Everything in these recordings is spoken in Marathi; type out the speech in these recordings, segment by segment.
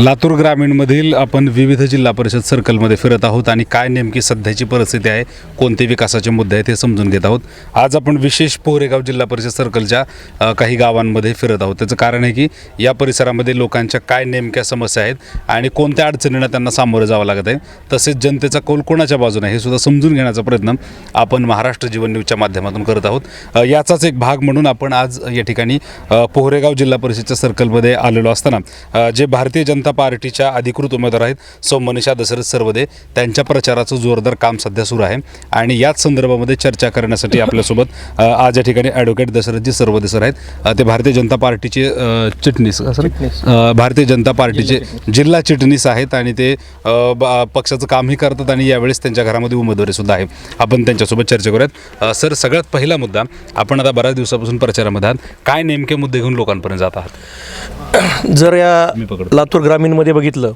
लातूर ग्रामीणमधील आपण विविध जिल्हा परिषद सर्कलमध्ये फिरत आहोत आणि काय नेमकी सध्याची परिस्थिती आहे कोणते विकासाचे मुद्दे आहेत हे समजून घेत आहोत. आज आपण विशेष पोहरेगाव जिल्हा परिषद सर्कलच्या काही गावांमध्ये फिरत आहोत. त्याचं कारण आहे की या परिसरामध्ये लोकांच्या काय नेमक्या समस्या आहेत आणि कोणत्या अडचणींना त्यांना सामोरं जावं लागत आहे. तसेच जनतेचा कौल कोणाच्या बाजूने आहे हे सुद्धा समजून घेण्याचा प्रयत्न आपण महाराष्ट्र जीवन न्यूजच्या माध्यमातून करत आहोत. याचाच एक भाग म्हणून आपण आज या ठिकाणी पोहरेगाव जिल्हा परिषदच्या सर्कलमध्ये आलेलो असताना जे भारतीय जनता पार्टीच्या अधिकृत उमेदवार आहेत. सौ मनीषा दशरथ सर्वदे. त्यांच्या प्रचाराचं जोरदार काम सध्या सुरू आहे. आणि याच संदर्भामध्ये चर्चा करण्यासाठी आपल्यासोबत आज या ठिकाणी ॲडव्होकेट दशरथजी सर्वदे सर आहेत. ते भारतीय जनता पार्टीचे चिटणीस सर भारतीय जनता पार्टीचे जिल्हा चिटणीस. आहेत आणि ते पक्षाचं कामही करतात आणि यावेळेस त्यांच्या घरामध्ये उमेदवारी सुद्धा आहे. आपण त्यांच्यासोबत चर्चा करूयात. सर सगळ्यात पहिला मुद्दा आपण आता बऱ्याच दिवसापासून प्रचारामध्ये आहात. काय नेमके मुद्दे घेऊन लोकांपर्यंत जात आहात? जर या. लातूर ग्रामीणमध्ये बघितलं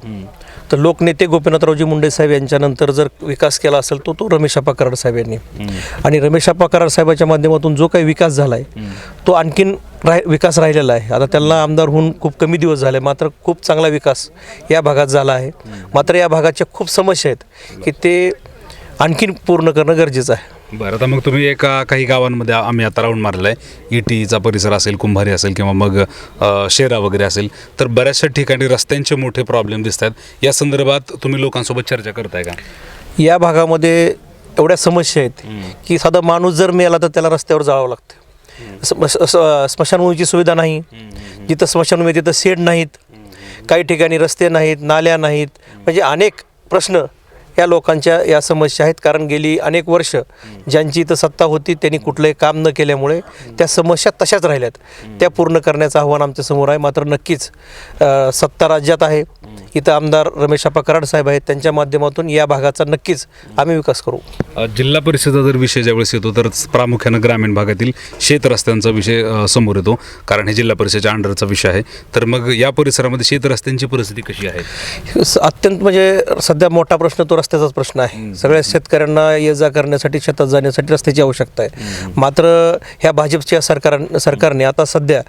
तर लोकनेते गोपीनाथरावजी मुंडे साहेब यांच्यानंतर जर विकास केला असेल तो तो रमेश आप्पा कराड साहेब यांनी. आणि रमेश आप्पा कराड साहेबाच्या माध्यमातून जो काही विकास झाला आहे तो आणखीन राह विकास राहिलेला आहे. आता त्यांना आमदार होऊन खूप कमी दिवस झाले मात्र खूप चांगला विकास या भागात झाला आहे. मात्र या भागाच्या खूप समस्या आहेत की ते आणखीन पूर्ण करणं गरजेचं आहे. बरं आता मग तुम्ही एका काही गावांमध्ये आम्ही आता राऊंड मारलेला आहे इटीचा परिसर असेल कुंभारी असेल किंवा मग अ, शेरा वगैरे असेल तर बऱ्याचशा ठिकाणी रस्त्यांचे मोठे प्रॉब्लेम दिसत आहेत या संदर्भात तुम्ही लोकांसोबत चर्चा करताय का? या भागामध्ये एवढ्या समस्या आहेत की साधा माणूस जर मिळाला तर त्याला रस्त्यावर जावं लागतं. स्म- स- स- स्मशानभूमीची सुविधा नाही. जिथं स्मशानभूमी आहे तिथं शेड नाहीत. काही ठिकाणी रस्ते नाहीत नाल्या नाहीत. म्हणजे अनेक प्रश्न या लोकांच्या या समस्या आहेत. कारण गेली अनेक वर्ष ज्यांची इथं सत्ता होती त्यांनी कुठलंही काम न केल्यामुळे त्या समस्या तशाच राहिल्यात. त्या पूर्ण करण्याचं आव्हान आमच्यासमोर आहे. मात्र नक्कीच सत्ता राज्यात आहे. इथं आमदार रमेश आप्पा कराड साहेब आहेत. त्यांच्या माध्यमातून या भागाचा नक्कीच आम्ही विकास करू. जिल्हा परिषदेचा जर विषय ज्यावेळेस येतो तर प्रामुख्यानं ग्रामीण भागातील शेत रस्त्यांचा विषय समोर येतो. कारण हे जिल्हा परिषदेच्या अंडरचा विषय आहे. तर मग या परिसरामध्ये शेत रस्त्यांची परिस्थिती कशी आहे? अत्यंत म्हणजे सध्या मोठा प्रश्न तो रस्त्याचाच प्रश्न आहे. सगळ्या शेतकऱ्यांना ये जा करण्यासाठी शेतात जाण्यासाठी रस्त्याची आवश्यकता आहे. मात्र ह्या भाजपच्या सरकार सरकारने आता सध्या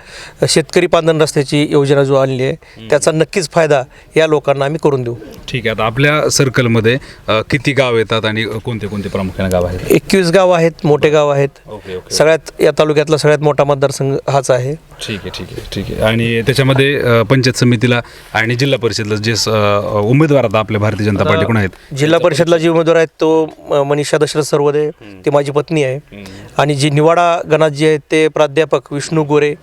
शेतकरी पांधन रस्त्याची योजना जो आणली आहे त्याचा नक्कीच फायदा या लोकांना आम्ही करून देऊ. ठीक आहे आता आपल्या सर्कलमध्ये अ, किती गाव येतात आणि कोणते कोणते प्रामुख्याने गाव आहेत? एकवीस गाव आहेत मोठे गाव आहेत. ओके ओके सगळ्यात या तालुक्यातला सगळ्यात मोठा मतदारसंघ हाच आहे. ठीक आहे ठीक आहे ठीक आहे. आणि त्याच्यामध्ये अ, पंचायत समितीला आणि जिल्हा परिषदला जे स- अ, उमेदवार आता आपल्या भारतीय जनता पार्टीकडून आहेत? जिल्हा परिषदला जे उमेदवार आहेत तो म- मनीषा दशरथ सर्वदे ती माझी पत्नी आहे. आणि जी निवाडा गणात जे आहेत ते प्राध्यापक विष्णू गोरे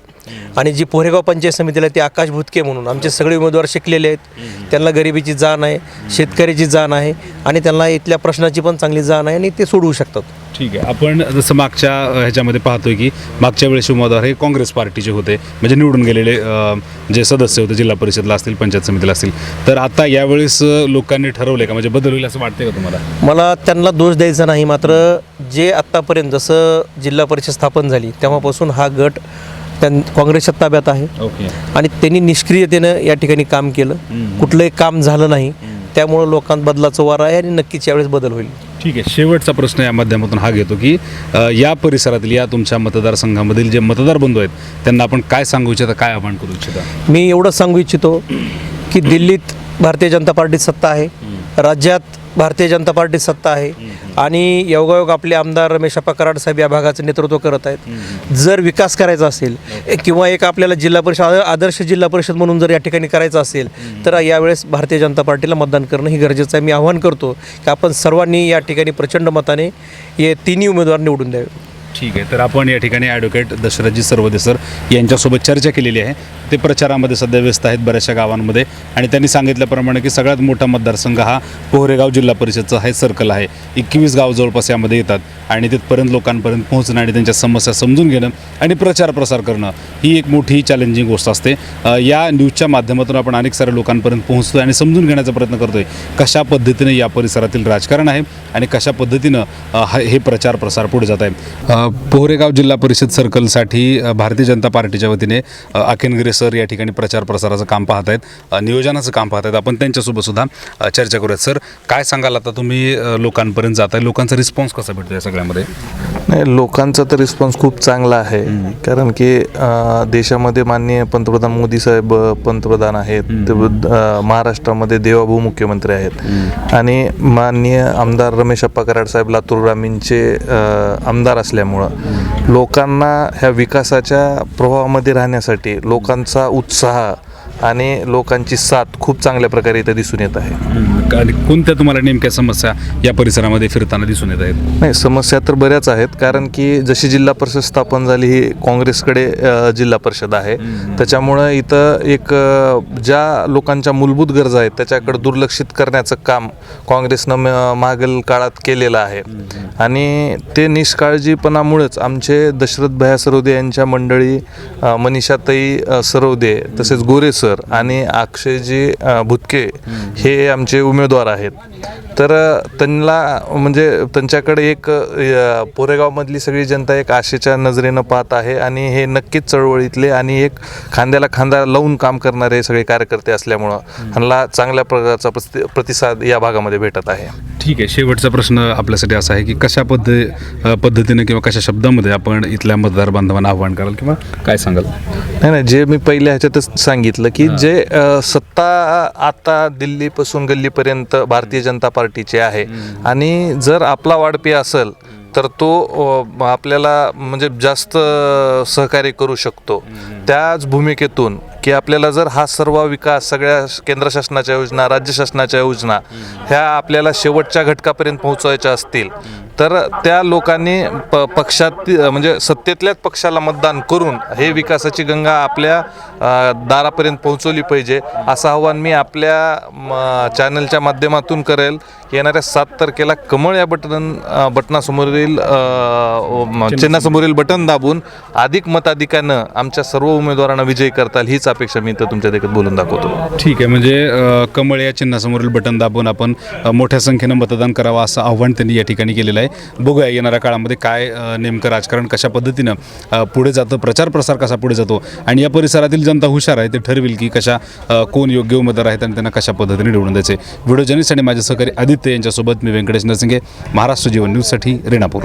आणि जी पोहेगाव पंचायत समितीला आहे ते आकाश भुतके म्हणून आमचे सगळे उमेदवार शिकलेले आहेत. त्यांना गरिबीची जाण आहे शेतकऱ्याची जाण आहे आणि त्यांना इथल्या प्रश्नाची पण चांगली जाण आहे आणि ते सोडवू शकतात. ठीक आहे. आपण जसं मागच्या ह्याच्यामध्ये पाहतोय की मागच्या वेळेस उमेदवार हे काँग्रेस पार्टीचे होते म्हणजे निवडून गेलेले जे सदस्य होते जिल्हा परिषदला असतील पंचायत समितीला असतील. तर आता यावेळेस लोकांनी ठरवले का? म्हणजे बदल होईल असं वाटतंय का तुम्हाला? मला त्यांना दोष द्यायचा नाही मात्र जे आत्तापर्यंत जसं जिल्हा परिषद स्थापन झाली तेव्हापासून हा गट त्यां काँग्रेसच्या ताब्यात आहे. ओके. आणि त्यांनी निष्क्रियतेनं या ठिकाणी काम केलं. कुठलंही काम झालं नाही. त्यामुळं लोकांत बदलाचं वार आहे आणि नक्कीच यावेळेस बदल होईल. ठीक आहे. शेवटचा प्रश्न या माध्यमातून हा घेतो की अ, या परिसरातील या तुमच्या मतदारसंघामधील जे मतदार बंधू आहेत त्यांना आपण काय सांगू इच्छिता काय आव्हान करू इच्छिता? मी एवढंच सांगू इच्छितो की दिल्लीत भारतीय जनता पार्टीत सत्ता आहे. राज्यात भारतीय जनता पार्टीत सत्ता आहे. आणि योगायोग आपले आमदार रमेश अप्पा कराड साहेब या भागाचं नेतृत्व करत आहेत. जर विकास करायचा असेल किंवा एक आपल्याला जिल्हा परिषद आदर- आदर्श जिल्हा परिषद म्हणून जर या ठिकाणी करायचं असेल तर यावेळेस भारतीय जनता पार्टीला मतदान करणं ही गरजेचं आहे. मी आवाहन करतो की आपण सर्वांनी या ठिकाणी प्रचंड मताने हे तिन्ही उमेदवार निवडून द्यावे. ठीक आहे. तर आपण या ठिकाणी ॲडव्होकेट दशरथजी सर्वदे सर यांच्यासोबत चर्चा केलेली आहे. ते प्रचारामध्ये सध्या व्यस्त आहेत बऱ्याचशा गावांमध्ये आणि त्यांनी सांगितल्याप्रमाणे की सगळ्यात मोठा मतदारसंघ हा पोहरेगाव जिल्हा परिषदचा हे सर्कल आहे. एकवीस गाव जवळपास यामध्ये येतात आणि तिथपर्यंत लोकांपर्यंत पोहोचणं आणि त्यांच्या समस्या समजून घेणं आणि प्रचार प्रसार करणं ही एक मोठी चॅलेंजिंग गोष्ट असते. या न्यूजच्या माध्यमातून आपण अनेक साऱ्या लोकांपर्यंत पोहोचतो आणि समजून घेण्याचा प्रयत्न करतोय. कशा पद्धतीने या परिसरातील राजकारण आहे आणि कशा पद्धतीनं हा- हे प्रचार प्रसार पुढे जात आहे? पोहरेगाव जिल्हा परिषद सर्कलसाठी भारतीय जनता पार्टीच्या वतीने अ, सर या ठिकाणी प्रचार प्रसाराचं काम पाहत आहेत नियोजनाचं काम पाहत आहेत. आपण त्यांच्यासोबत सुद्धा चर्चा करूयात. सर काय सांगाल आता तुम्ही लोकांपर्यंत जात आहे लोकांचा रिस्पॉन्स कसा भेटतो या सगळ्यामध्ये? नाही लोकांचा तर रिस्पॉन्स खूप चांगला आहे. कारण की देशामध्ये माननीय पंतप्रधान मोदी साहेब पंतप्रधान आहेत. महाराष्ट्रामध्ये देवाभाऊ मुख्यमंत्री आहेत. आणि माननीय आमदार रमेश अप्पा कराड साहेब लातूर ग्रामीणचे आमदार असल्यामुळं लोकांना ह्या विकासाच्या प्रवाहामध्ये राहण्यासाठी लोकांचा उत्साह आणि लोकांची साथ खूप चांगल्या प्रकारे इथं दिसून येत आहे. आणि कोणत्या तुम्हाला नेमक्या समस्या या परिसरामध्ये फिरताना दिसून येत आहेत? नाही समस्या तर बऱ्याच आहेत. कारण की जशी जिल्हा परिषद स्थापन झाली ही काँग्रेसकडे अ, जिल्हा परिषद आहे. त्याच्यामुळं इथं एक अ, ज्या लोकांच्या मूलभूत गरजा आहेत त्याच्याकडे दुर्लक्षित करण्याचं काम काँग्रेसनं म- मागील काळात केलेलं आहे. आणि ते निष्काळजीपणामुळेच आमचे दशरथ भया सरोदे यांच्या मंडळी अ, मनीषाताई अ, सरोदे तसेच गोरे सर आणि अक्षयजी अ, भुतके हे आमचे उमेदवार आहेत. तर त्यांना म्हणजे त्यांच्याकडे एक पोरेगावमधली सगळी जनता एक आशेच्या नजरेनं पाहत आहे आणि हे नक्कीच चळवळीतले आणि एक खांद्याला खांदा लावून काम करणारे सगळे कार्यकर्ते असल्यामुळं ह्यांना चांगल्या प्रकारचा प्रति- प्रतिसाद या भागामध्ये भेटत आहे. ठीक आहे. शेवटचा प्रश्न आपल्यासाठी असा आहे की कशा पद्धती अ, पद्धतीने किंवा कशा शब्दामध्ये आपण इथल्या मतदार बांधवांना आव्हान कराल किंवा काय सांगाल? नाही नाही. जे मी पहिल्या ह्याच्यातच सांगितलं की जे सत्ता आता दिल्लीपासून गल्लीपर्यंत भारतीय जनता पार्टीची आहे. आणि जर आपला वाढपी असेल तर तो आपल्याला म्हणजे जास्त सहकार्य करू शकतो. त्याच भूमिकेतून की आपल्याला जर हा सर्व विकास सगळ्या केंद्र शासनाच्या योजना राज्य शासनाच्या योजना ह्या आपल्याला शेवटच्या घटकापर्यंत पोहोचवायच्या असतील तर त्या लोकांनी प पक्षात म्हणजे सत्तेतल्याच पक्षाला मतदान करून हे विकासाची गंगा आपल्या अ, दारापर्यंत पोहोचवली पाहिजे असं आव्हान मी आपल्या म, चॅनलच्या माध्यमातून करेल. येणाऱ्या सात तारखेला कमळ या बटन अ, बटनासमोरील अ, चिन्हासमोरील. बटन दाबून अधिक मताधिकानं आमच्या सर्व उमेदवारांना विजयी करता येईल हीच अपेक्षा मी तर तुमच्या देखत बोलून दाखवतो. ठीक आहे म्हणजे अ, कमळ या चिन्हासमोरील बटन दाबून आपण अ, मोठ्या संख्येनं मतदान करावं असं आव्हान त्यांनी या ठिकाणी केलेलं आहे. बघूया येणाऱ्या काळामध्ये काय अ, नेमकं राजकारण कशा पद्धतीनं अ, पुढे जातं प्रचार प्रसार कसा पुढे जातो आणि या परिसरातील जनता हुशार आहे ते ठरवेल की कशा अ, कोण योग्य उमेदवार आहेत आणि त्यांना कशा पद्धतीने निवडून द्यायचे. व्हिडिओ जर्नलिस्ट आणि माझे सहकारी आदित्य यांच्यासोबत मी व्यंकटेश नरसिंगे महाराष्ट्र जीवन न्यूजसाठी रेणापूर.